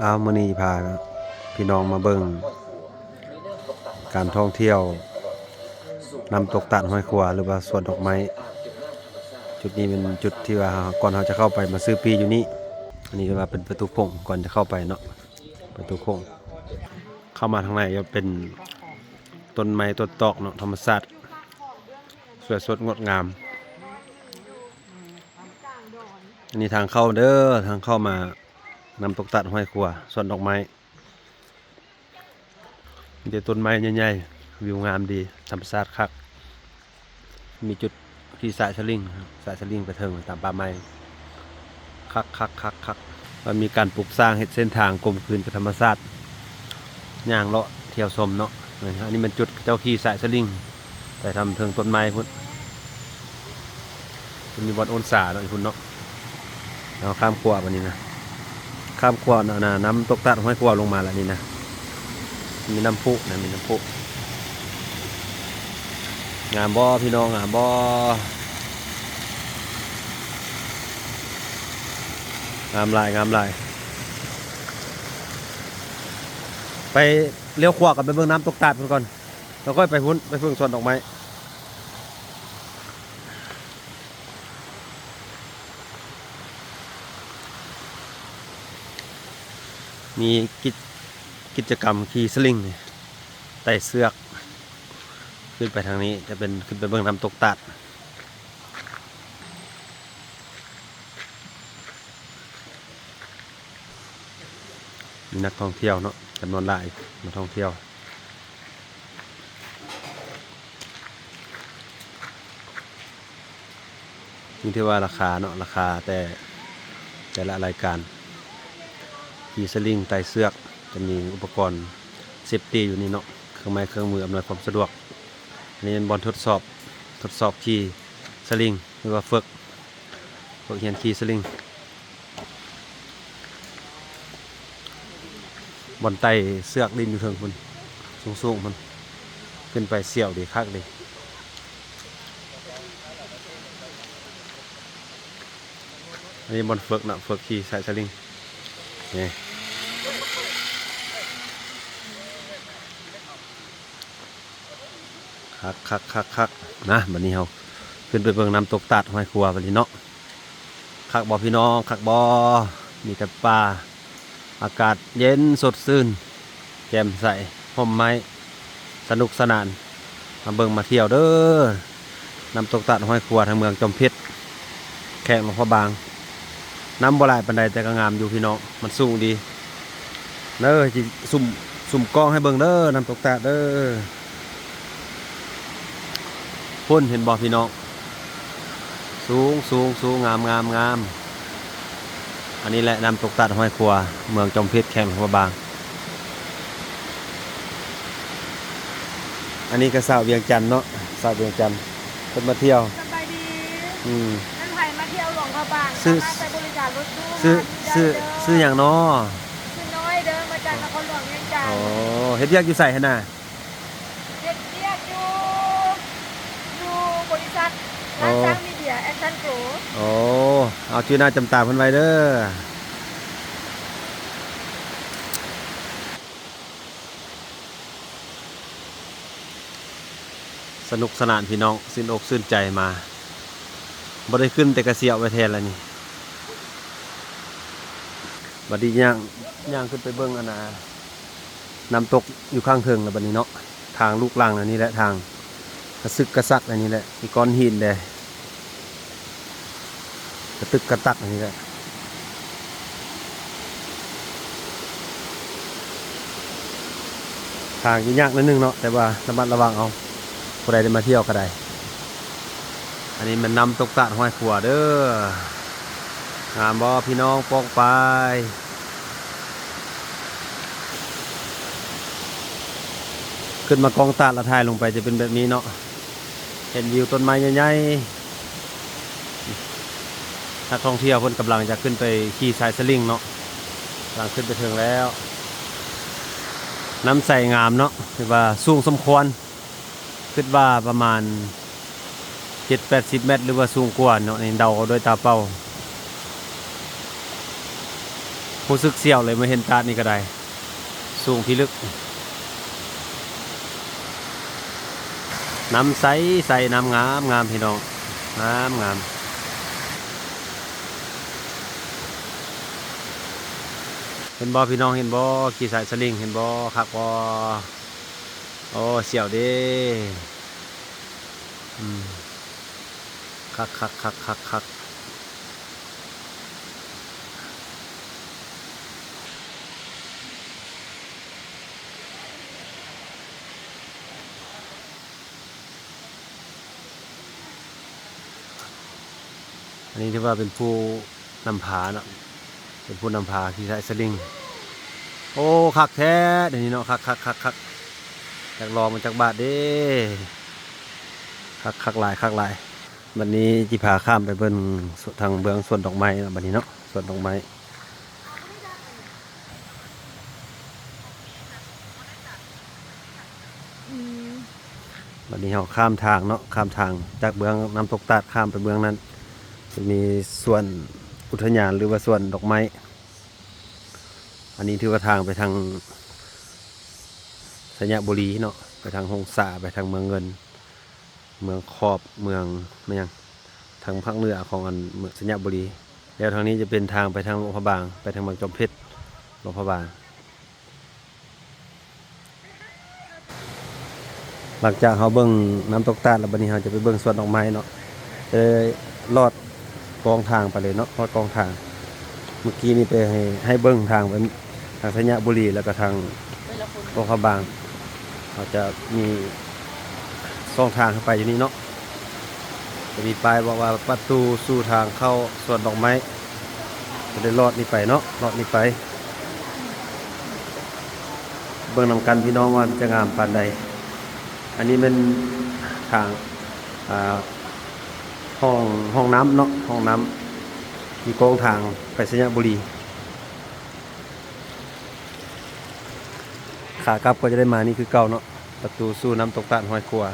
เอามื้อนี้พาพี่น้องมาเบิ่งการท่องเที่ยวน้ำตกตัดห้อยขวาหรือว่าสวนดอกไม้ จุดนี้เป็นจุดที่ว่าก่อนเราจะเข้าไปมาซื้อปีอยู่นี่อันนี้ก็ว่าเป็นประตูโค้งก่อนจะเข้าไปเนาะประตูโค้งเข้ามาทางในจะเป็นต้นไม้ต้นตอกเนาะธรรมชาติสวยสดงดงามอันนี้ทางเข้าเด้อทางเข้ามา นำตกตัดห้อยครัวส่วนดอกไม้มีแต่ต้นไม้ใหญ่ๆวิวงามดีธรรมชาติคัก มีจุดที่สายสลิงสายสลิงไปเทิงตามป่าไม้คักคักคักคักมันมีการปลูกสร้างเห็ดเส้นทางกลมกลืนกับธรรมชาติย่างเลาะเที่ยวชมเนาะอันนี้มันจุดเจ้าขี่สายสลิงไปทำเทิงต้นไม้พุ่นมีบอลโอนสาเนาะพุ่นเนาะเอาข้ามขั้ววันนี้นะ ข้ามขวนะนะน้ำตกตัดห้อยขวลงมาแล้วนี่นะ มีน้ำพุนะมีน้ำพุงามบ่อพี่น้องงามบ่องามลายงามลาย ไปเลี้ยวขวากันไปเบิ่งน้ำตกตัดก่อนแล้วก็ไปพุ่นไปเพิ่งส่วนดอกไม้ มีกิจกิจกรรมขี่สลิงไต่เสือกขึ้นไปทางนี้จะเป็นขึ้นไปเบื้องน้ำตกตัดมีนักท่องเที่ยวเนาะจำนวนหลายมาท่องเที่ยวนี่ที่ว่าราคาเนาะราคาแต่แต่ละรายการ มีสลิงไต่เสือกจะมีอุปกรณ์เซฟตี้อยู่นี่เนาะเครื่องไม้เครื่องมืออำนวยความสะดวกอันนี้เป็นบอลทดสอบทดสอบขี่สลิงหรือว่าฝึกฝึกเรียนขี่สลิงบอลไต่เสือกดินอยู่เทิงมันสูงสูงๆมันขึ้นไปเสี่ยวดีคักดีอันนี้บอลฝึกเนาะฝึกขี่สายสลิงนี่ คักคักคักคักนะบัดนี้เฮาขึ้นไปเบิ่งน้ำตกตัดห้อยครัวบัดนี้เนาะคักบ่พี่น้องคักบ่มีแต่ป่าอากาศเย็นสดชื่นแจ่มใสห่มไม้สนุกสนานมาเบิ่งมาเที่ยวเด้อน้ำตกตัดห้อยครัวทางเมืองจอมเพชรแขกหลวงพ่อบางน้ำบ่หลายปานใดแต่ก็งามอยู่พี่น้องมันสูงดีเด้อจิสุ่มสุ่มกล้องให้เบิ่งเด้อน้ำตกตัดเด้อ พ่นเห็นบ่พี่น้อง สูงสูงสูงงามงามงาม อันนี้แหละน้ำตกตัดห้อยครัว เมืองจอมเพชรแคมป์หัวบาง อันนี้ก็สาวเวียงจันทน์เนาะสาวเวียงจันทน์เพิ่นมาเที่ยว สบายดีอืมนั่นไทยมาเที่ยวหลวงพระบางซื้อ สามารถไปบริการรถตู้ซื้อมาที่ซื้อได้เด้ซื้ออย่างน้อซื้อน้อยเดินมาจากนครหลวงเวียงจันทโอ้น์เฮ็ดเวียกอยู่ใส่หั่นน่ะ เด็กเรียกอยู่อยู่บริ ษัทร้านโอ้สร้างมีเดียแอคชั่นโกรโอ้เอาชื่อหน้าจำตาเพิ่นไว้เด้อสนุกสนานพี่น้องสิ้นอกสิ้นใจมาบ่ได้ขึ้นแต่กระเสียวไว้แทนแล้วนี่บัดนี้ย่างย่างขึ้นไปเบิ่งอันน่ะน้ำตกอยู่ข้างเทิงแล้วบัดนี้เนาะทางลูกลังอันนี้แหละทาง กระซึกกระซักอันนี้แหละมีก้อนหินเด้กระตึกกระตักอันนี้แหละทางยุ่งยากนิดนึงเนาะแต่ว่าระมัดระวังเอาผู้ใดได้มาเที่ยวก็ได้อันนี้มันนำตกตะห้อยขวาเด้องามบ่พี่น้องปองไปขึ้นมากองตาดละทายลงไปจะเป็นแบบนี้เนาะ เห็นวิวต้นไม้ใหญ่ๆนักท่องเที่ยวเพิ่นกำลังจะขึ้นไปขี่สายสลิงเนาะกำลังขึ้นไปถึงแล้ว น้ำใสงามเนาะคือว่าสูงสมควรคิดว่าประมาณ7-80เมตร หรือว่าสูงกว่าเนาะนี่เดาเอาด้วยตาเปล่ารู้สึกเสียวเลยมาเห็นตานี่ก็ได้ สูงพิลึก น้ำใสใสน้ำงามงามพี่น้องงามงามเห็นบอพี่น้องเห็นบอขี่สายสลิงเห็นบอคับบอโอ้เสียวเด้คักคักคักคักคัก นนี้ถือว่าเป็นผู้นำพาเนาะเป็นผู้นำพาขี่สายสลิง โอ้คักแท้เดี๋ยวนี้เนาะคักคักคักคักอยากลองมันจากบาทเด้คักคักหลายคักหลายวันนี้จิพาข้ามไปเบิ้งส่วนทางเบื้องส่วนดอกไม้เนาะวันนี้เนาะส่วนดอกไม้วันนี้เราข้ามทางเนาะข้ามทางจากเบื้องน้ำตกตาดข้ามไปเบื้องนั้น จะมีส่วนอุทยานหรือว่าส่วนดอกไม้ อันนี้ถือว่าทางไปทางสัญญาบุรีเนาะไปทางหงสาไปทางเมืองเงิน เมืองขอบเมืองไม่ยังทางภาคเหนือของอันเมืองสัญญาบุรี แล้วทางนี้จะเป็นทางไปทางหลวงพระบาง ไปทางเมืองจอมเพชรหลวงพระบาง หลังจากเขาเบิ้งน้ำตกตาดแล้วบัดนี้เขาจะไปเบิ้งสวนดอกไม้เนาะจะได้ลอด กองทางไปเลยเนาะลอดกองทาง เมื่อกี้นี่ไปให้ให้เบิ้งทางไปทางสัญญาบุรีแล้วก็ทางเวลาคนหลวงพระบางเขาจะมีช่องทางเข้าไปอยู่นี่เนาะจะมีป้ายบอกว่าประตูสู่ทางเข้าสวนดอกไม้จะได้ลอดนี่ไปเนาะลอดนี่ไป เบิ่งนำกันพี่น้องว่าจะงามปานใด อันนี้เป็นทางอ่า ห้องห้องน้ำเนาะห้องน้ำมีกองทางไปสัญญบุรี ขากลับก็จะได้มานี่คือเก่าเนาะประตูสู้น้ำตกตาดห้อยครัว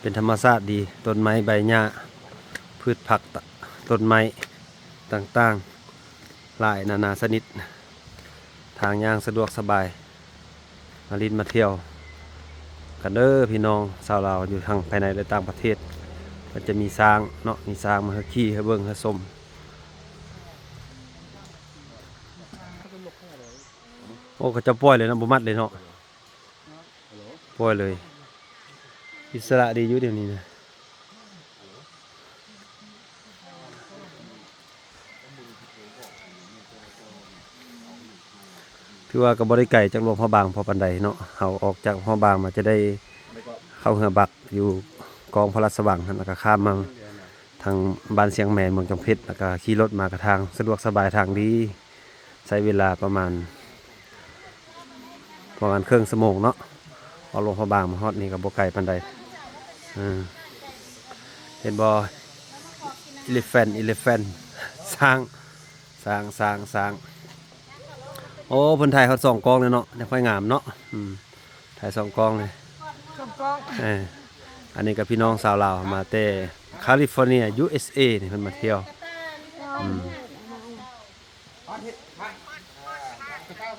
เป็นธรรมชาติดีต้นไม้ใบหญ้าพืชผักต้นไม้ต่างๆ หลายนานาชนิดทางย่างสะดวกสบาย มาลินมาเที่ยว กันเด้อพี่น้องชาวลาวอยู่ทางภายในและต่างประเทศมันจะมีสร้างเนาะมีสร้างมาให้ขี่ให้เบิ่งให้ชมโอ้ก็จะปล่อยเลยนะบ่มัดเลยเนาะปล่อยเลย อิสระดีอยู่เดี๋ยวนี้นะ ถือว่ากับบริไก่จากหลวงพ่อบางพอปันใดเนาะเขาออกจากพ่อบางมาจะได้เข้าเหือบักอยู่กองพระราชวังนั่นแล้วก็ข้ามมาทางบ้านเสียงแมนเมืองจอมเพชรแล้วก็ขี่รถมากระทางสะดวกสบายทางดีใช้เวลาประมาณ ประมาณครึ่งชั่วโมงเนาะเอาลงพ่อบางมาฮอดนี่กับบไก่ปันใดอืมเห็นบอ elephant elephant สร้างสร้างสร้างสร้าง โอ้เพิ่นถ่ายเขาสองกล้องเลยเนาะเนี่ยค่อยงามเนาะอืมถ่ายสองกล้องเลยชมกล้องเอออันนี้กับพี่น้องสาวลาวมาแต่แคลิฟอร์เนีย USA นี่เพิ่นมาเที่ยวอืม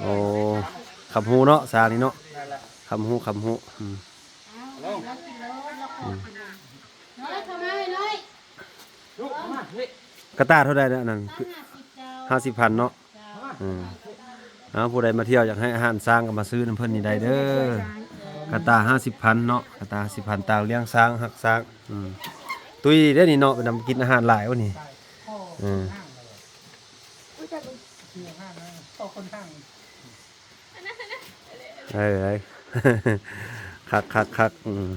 โอ้คำฮูเนาะสร้างนี่เนาะคำฮูคำฮูอืมน้อยทำไมน้อยกระตาเท่าใดเนี่ยอันนั่นห้าสิบเจ้าห้าสิบพันเนาะอืม เอาผู้ใดมาเที่ยวอยากให้อาหารสร้างก็มาซื้อน้ำเพิ่นนี่ได้เด้อกระตาห้าสิบพันเนาะกระตาสิบพันตางเลี้ยงสร้างหักสร้างอืมตุ้ยได้อนี่เนาะไปนำกินอาหารหลายวะนี่อืมเออคักคักคักอืม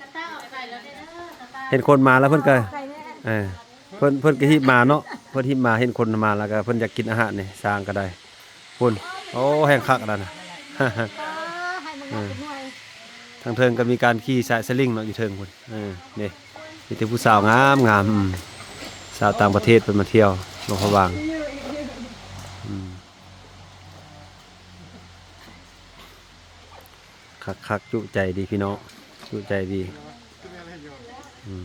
กระต้าออกไปแล้วเด้อกระต้าเห็นคนมาแล้วเพิ่นก็ใครแน่เออเพิ่นเพิ่นก็ฮิบมาเนาะเพิ่นฮิบมาเห็นคนมาแล้วก็เพิ่นอยากกินอาหารนี่สร้างก็ได้ พุ่นโอ้แห้งคักแล้วนะป้าให้มึงเอาไปหน่อยทางเทิงก็มีการขี่สายสลิงเนาะอยู่เทิงพุ่นเออนี่มีแต่ผู้สาวงามงามอืมสาวต่างประเทศเพิ่นมาเที่ยวหลวงพระบางอืมคักคักจุใจดีพี่น้องจุใจดีอืม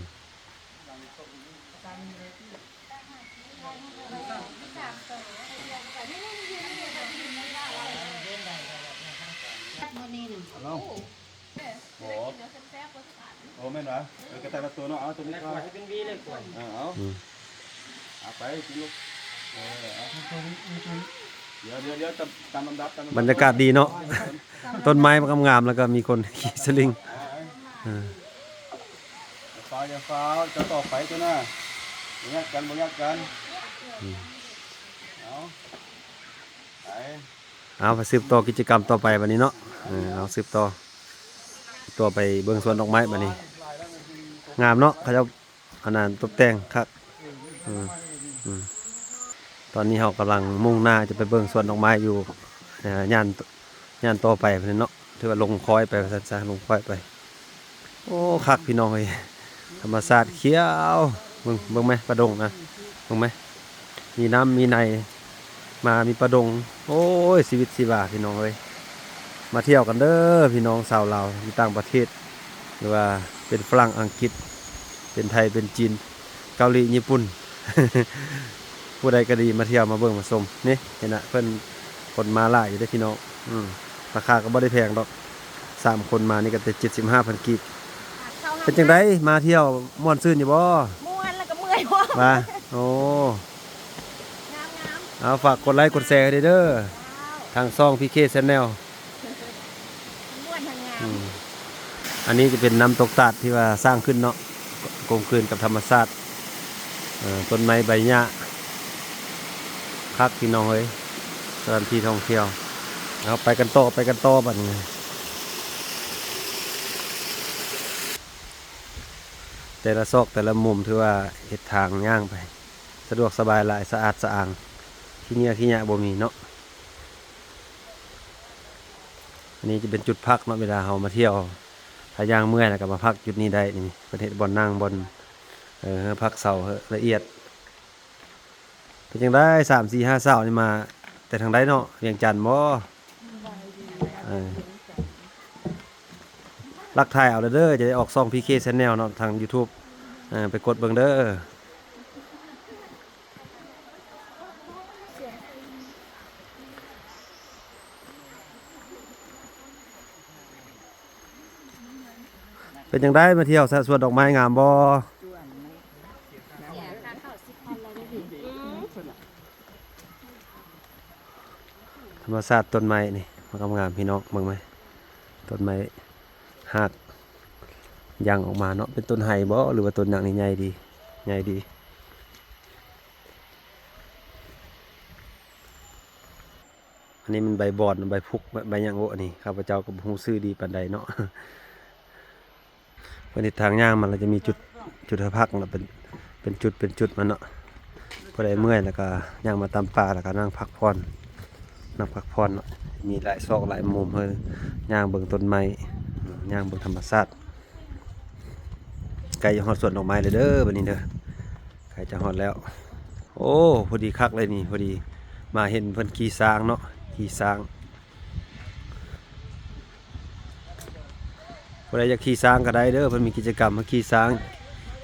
นี้น่ะเอาโอ้โอ้แม่นวะเออกระต่ายละตัวเนาะเอาตัวนี้ก่อนเป็นวีเลยก่อนเอาเอาอืมเอาไปกินลูกเออเอาเดี๋ยวเดี๋ยวเดี๋ยวตามตามลำดับตามลำดับรรยากาศดีเนาะต้นไม้มันงามๆแล้วก็มีคนขี่สลิงเออฟ้าจะฟ้าวจะต่อไปตัวหน้าบ่ยักกันบ่ยักกันเอาไป เอาไปสืบต่อกิจกรรมต่อไปวันนี้เนาะเอาสืบต่อตัวไปเบิ่งสวนดอกไม้บัดนี้ งามเนาะเขาจะอันนั้นตกแต่งครับตอนนี้เรากำลังมุ่งหน้าจะไปเบิ่งสวนดอกไม้อยู่ย่านย่านต่อไปพุ่นเนาะถือว่าลงคอยไปซะซะลงคอยไป โอ้คักพี่น้องเอ้ยธรรมศาสตร์เขียวเบิ่งเบิ่งไหมประดงนะเบิ่งไหมมีน้ำมีใน มามีประดง โอ้ยชีวิตชีวาพี่น้องเอ้ยมาเที่ยวกันเด้อพี่น้องชาวลาวที่ต่างประเทศ หรือว่าเป็นฝรั่งอังกฤษ เป็นไทยเป็นจีน เกาหลีญี่ปุ่นผู้ใดก็ดีมาเที่ยวมาเบิ่งมาชมนี่เห็นนะเพิ่นคนมาหลายอยู่เด้อพี่น้องอืมราคาก็บ่ได้แพงดอกสามคนมานี่ก็แต่เจ็ดสิบห้าพันกีบเป็นจังไดมาเที่ยวม่วนซื่นอยู่บ่ม่วนแล้วก็เมื่อยว่ะมาโอ้งามงาม เอาฝากกดไลค์กดแชร์ให้ด้วยเด้อทางซ่องพีเคชแนลม่วนทางงามอืมอันนี้จะเป็นน้ำตกตาดที่ว่าสร้างขึ้นเนาะกลมกลืนกับธรรมชาติเอ่อต้นไม้ใบหญ้าคักพี่น้องเฮ้ยสถานที่ท่องเที่ยวเอาไปกันต่อไปกันต่อบัดนี้แต่ละซอกแต่ละมุมถือว่าเห็ดทางย่างไป สะดวกสบายหลายสะอาดสะอาง ขี้เงียขี้ยะบ่มีเนาะอันนี้จะเป็นจุดพักเนาะเวลาเรามาเที่ยวถ้ายางเมื่อยแล้วก็มาพักจุดนี้ได้นี่ประเทศบอนนั่งบนเออพักเสาละเอียดเป็นยังได้สามสี่ห้าเสานี่มา แต่ทางใดเนาะเวียงจันทน์บ่เออรักถ่ายเอาเด้อจะได้ออกซองพีเคชแนลเนาะทาง YouTube ไปกดเบิ่งเด้อ เป็นยังได้มาเที่ยวสวนดอกไม้งามบ่ธรรมศาสตร์ต้นไม้นี่มันกำงามพี่น้องเบิ่งไหมต้นไม้หักยังออกมาเนาะเป็นต้นไห้บ่หรือว่าต้นหนังนี่ใหญ่ดีใหญ่ดีอันนี้มันใบ บอนใบพุกใบยังโอ้นนี้ข้าพเจ้าก็บูซื้อดีปานใดเนาะ วันนี้ทางย่างมันเราจะมีจุดจุดพักเราเป็นเป็นจุดเป็นจุดมันเนาะพอได้เมื่อยแล้วก็ย่างมาตามป่าแล้วก็นั่งพักผ่อนนั่งพักผ่อนเนาะมีหลายซอกหลายมุมเฮ้ยย่างเบิ่งต้นไม้ย่างเบิ่งธรรมชาติไก่จะฮอดสวนดอกไม้เลยเด้อบัดนี้เด้อไก่จะฮอดแล้ว โอ้พอดีคักเลยนี่พอดีมาเห็นเพิ่นขี่ช้างเนาะขี่ช้าง ผู้ใดอยากขี่ช้างก็ได้เด้อเพิ่นมีกิจกรรมมาขี่ช้าง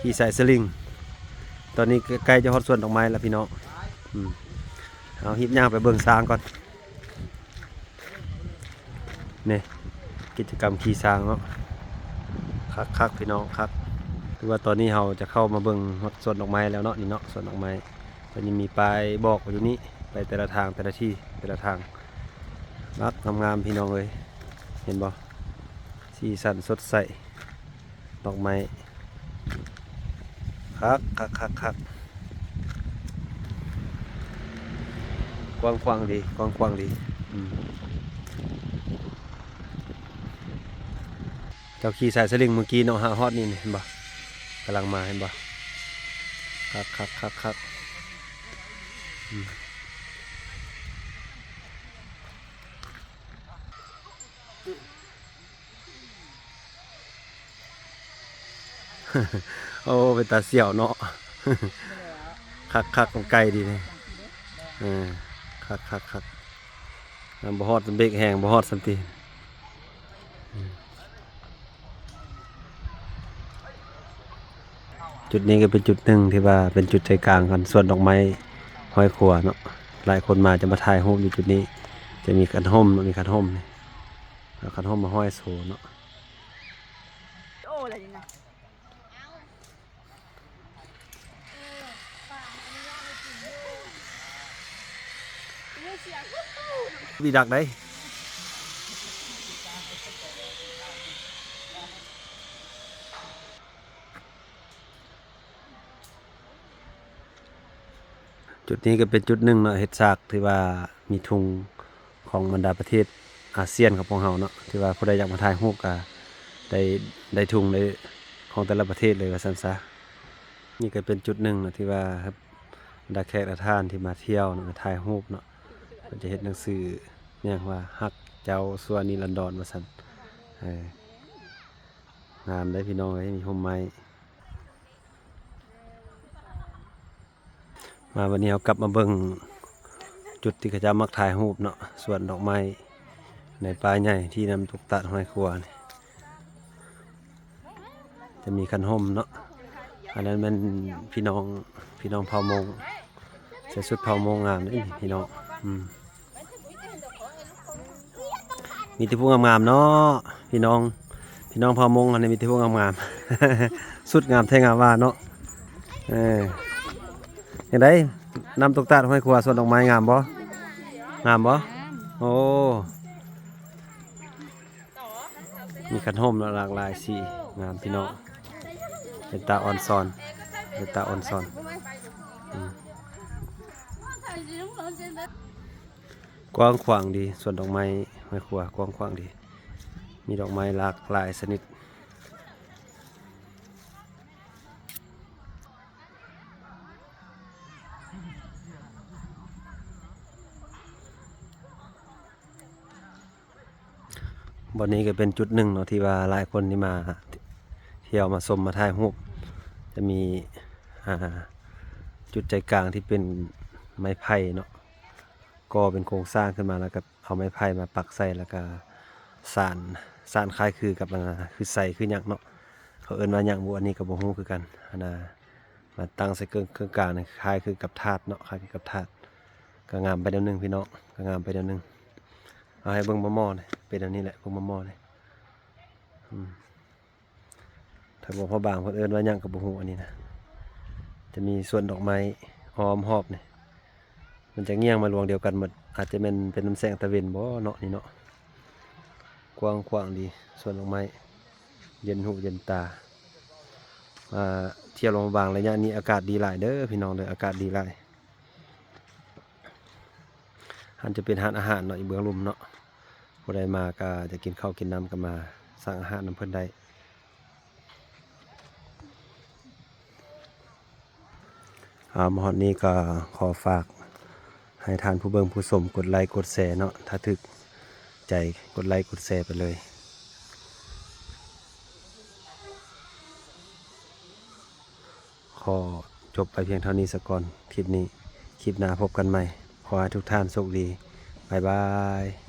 ขี่สายสลิง ตอนนี้ใกล้จะฮอดสวนดอกไม้แล้วพี่น้องอืมเอาหิบย่างไปเบิ่งช้างก่อนนี่กิจกรรมขี่ช้างเนาะคักคักพี่น้องคักคือว่าตอนนี้เราจะเข้ามาเบิ่งฮอดสวนดอกไม้แล้วเนาะนี่เนาะสวนดอกไม้ตอนนี้มีป้ายบอกอยู่นี่ไปแต่ละทางแต่ละที่แต่ละทางรักงามๆพี่น้องเลยเห็นบ่ สีสันสดใสดอกไม้คักคักคักคักกว้างกว้างดีกว้างกว้างดีเจ้าขี่สายสลิงเมื่อกี้เนาะหาฮอดนี่เห็นบ่กำลังมาเห็นบ่คักคักคักคักอื โอ้เป็นตาเสี่ยวเนาะคักคักของไก่ดีเลยเออคักคักคักบ่ฮอดสำเบกแหงบ่ฮอดสันติจุดนี้ก็เป็นจุดหนึ่งที่ว่าเป็นจุดใจกลางกันส่วนดอกไม้ห้อยครัวเนาะหลายคนมาจะมาถ่ายรูปอยู่จุดนี้ จะมีคันห่มมีคันห่มนี่แล้วคันห่มมาห้อยโซเนาะ โอ้อะไรยังไง มีดักได้จุดนี้ก็เป็นจุดหนึ่งเนาะเฮ็ดซากที่ว่ามีทุงของบรรดาประเทศอาเซียนของพวกเราเนาะที่ว่าผู้ใดอยากมาถ่ายรูปก็ได้ได้ทุงได้ของแต่ละประเทศเลยว่าซั่นซะนี่ก็เป็นจุดหนึ่งเนาะที่ว่าครับบรรดาแขกและท่านที่มาเที่ยวเนาะมาถ่ายรูปเนาะ มันจะเห็นหนังสือเนี่ยว่าฮักเจ้าสัวนิรันดรมาสันเอองามได้พี่น้องเลยมีห่มไม้มาวันนี้เอากลับมาเบิ่งจุดที่ขจะมักถ่ายรูปเนาะส่วนดอกไม้ในป่าใหญ่ที่นำตกตัดห้อยครัวนี่จะมีคันห่มเนาะอันนั้นมันพี่น้องพี่น้องเผ่ามงใส่ชุดเผ่ามงงามนี่พี่น้องอืม มีแต่ผู้งามๆเนาะพี่น้อง พี่น้องพอมงอันนี้มีแต่ผู้งามๆสุดงามแท้งามว่าเนาะเออยังไงนำตกตาดห้อยครัวส่วนดอกไม้งามบ่งามบ่โอ้มีขันห่มหลากหลายสีงามพี่น้องเป็นตาออนซอนเป็นตาออนซอนกว้างขวางดีส่วนดอกไม้ ห้อยครัวกว้างขวางดี มีดอกไม้หลากหลายชนิดวันนี้ก็เป็นจุดหนึ่งเนาะที่ว่าหลายคนที่มาเที่ยวมาชมมาถ่ายรูปจะมีจุดใจกลางที่เป็นไม้ไผ่เนาะก็เป็นโครงสร้างขึ้นมาแล้วก็ เอาไม้ไผ่มาปักใส่แล้วก็สานสานคล้ายคือกับอันนะคือใส่คือหยังเนาะเขาเอิ้นว่าหยังบ่อันนี้ก็บ่ฮู้คือกันอันน่ะมาตั้งใส่เครื่องเครื่องกลางนี่คล้ายคือกับถาดเนาะคล้ายกับถาดก็งามไปเดี๋ยวหนึงพี่น้องก็งามไปเดี๋ยวหนึงเอาให้เบิ่งมะม่อเลยเป็นอันนี้แหละเบิ่งมะม่อเลยถ้าบอกพ่อบางเพิ่นเอิ้นว่าหยังกับบ่ฮู้อันนี้นะจะมีส่วนดอกไม้หอมหอบเนี่ยมันจะเงี่ยงมาลวงเดียวกันหมด อาจจะเป็นเป็นน้ำแสงตะเวนบ่เนาะนี่เนาะกว้างขวางดีส่วนดอกไม้เย็นหูเย็นตามาเที่ยวลงมาบางระยะนี้อากาศดีหลายเด้อพี่น้องเด้อากาศดีหลายหันจะเป็นหานอาหารเนาะอีเบื้องลุมเนาะผู้ใดมาก็จะกินข้าวกินน้ำก็มาสั่งอาหารน้ำเพิ่อนได้อ่ามาฮอดนี้ก็ขอฝาก ให้ทานผู้เบิงผู้สมกดไลค์กดแชร์เนาะถ้าถึกใจกดไลค์กดแชร์ไปเลยขอจบไปเพียงเท่านี้สักก่อนคลิปนี้ คลิปหน้าพบกันใหม่ ขอให้ทุกท่านโชคดี บ๊ายบาย